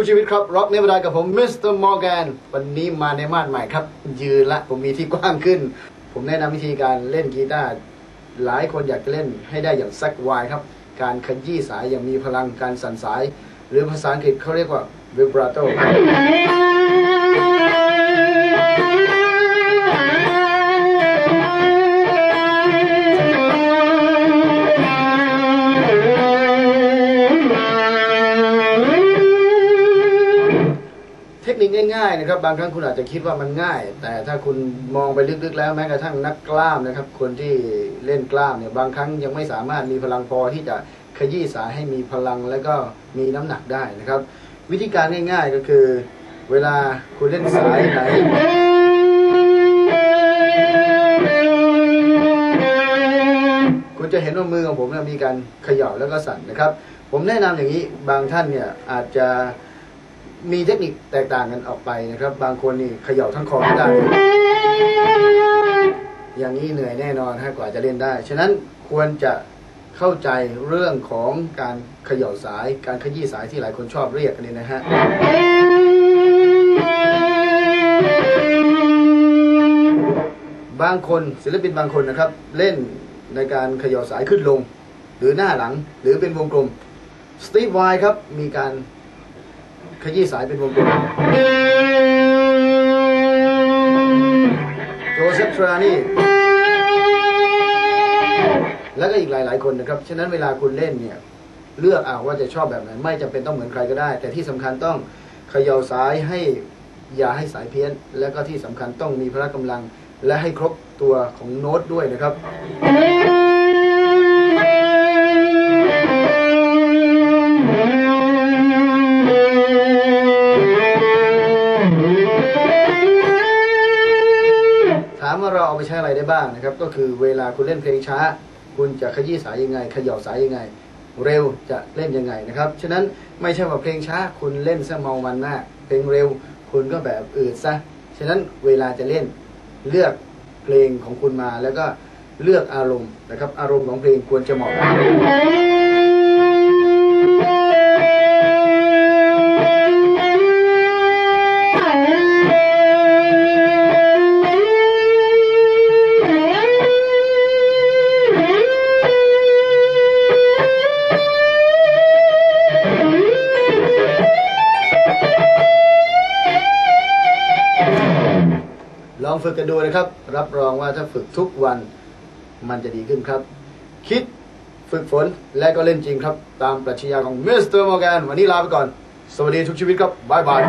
ทุกชีวิตครับร็อกเนวดากับผมมิสเตอร์มอร์แกนวันนี้มาในมาดใหม่ครับ ยืนละผมมีที่กว้างขึ้น ผมแนะนำวิธีการเล่นกีตาร์หลายคนอยากจะเล่นให้ได้อย่างแซกไวครับ การขยี้สายอย่างมีพลังการสั่นสาย หรือภาษาอังกฤษเขาเรียกว่า vibrato ทคนิคง่ายๆนะครับ บางครั้งคุณอาจจะคิดว่ามันง่าย แต่ถ้าคุณมองไปลึกๆแล้วแม้กระทั่งนักกล้ามนะครับ คนที่เล่นกล้ามเนี่ยบางครั้งยังไม่สามารถมีพลังพอที่จะขยี้สายให้มีพลังและก็มีน้ำหนักได้นะครับ วิธีการง่าย ๆก็คือ เวลาคุณเล่นสายไหนคุณจะเห็นว่ามือของผมเนี่ยมีการเขย่าแล้วก็สั่นนะครับ ผมแนะนำอย่างนี้บางท่านเนี่ยอาจจะ มีเทคนิคแตกต่างกันออกไปนะครับ บางคนนี่เขย่าทั้งคอไม่ได้ อย่างนี้เหนื่อยแน่นอนฮะกว่าจะเล่นได้ ฉะนั้นควรจะเข้าใจเรื่องของการเขย่าสาย การขยี้สายที่หลายคนชอบเรียกกันนี่นะฮะบางคนศิลปินบางคนนะครับ เล่นในการเขย่าสายขึ้นลง หรือหน้าหลังหรือเป็นวงกลมสตีฟไวครับมีการ ขยี้สายเป็นวงกลมโจเซฟทรานี่แล้วก็อีกหลาย ๆ คนนะครับ ฉะนั้นเวลาคุณเล่นเนี่ย เลือกเอาว่าจะชอบแบบไหน ไม่จำเป็นต้องเหมือนใครก็ได้ แต่ที่สำคัญต้องเขย่าสายให้อย่าให้สายเพี้ยน และก็ที่สำคัญต้องมีพละกำลัง และให้ครบตัวของโน้ตด้วยนะครับ ว่าเราเอาไปใช้อะไรได้บ้างนะครับ ก็คือเวลาคุณเล่นเพลงช้า คุณจะขยี้สายยังไง ขย่าสายยังไง เร็วจะเล่นยังไงนะครับ ฉะนั้นไม่ใช่ว่าเพลงช้าคุณเล่นซะเมามันมากเพลงเร็วคุณก็แบบอืดซะ ฉะนั้นเวลาจะเล่นเลือกเพลงของคุณมาแล้วก็เลือกอารมณ์นะครับ อารมณ์ของเพลงควรจะเหมาะ ลองฝึกกันดูนะครับ รับรองว่าถ้าฝึกทุกวันมันจะดีขึ้นครับ คิดฝึกฝนและก็เล่นจริงครับ ตามปรัชญาของมิสเตอร์มอร์แกนวันนี้ลาไปก่อน สวัสดีทุกชีวิตครับ บ๊ายบาย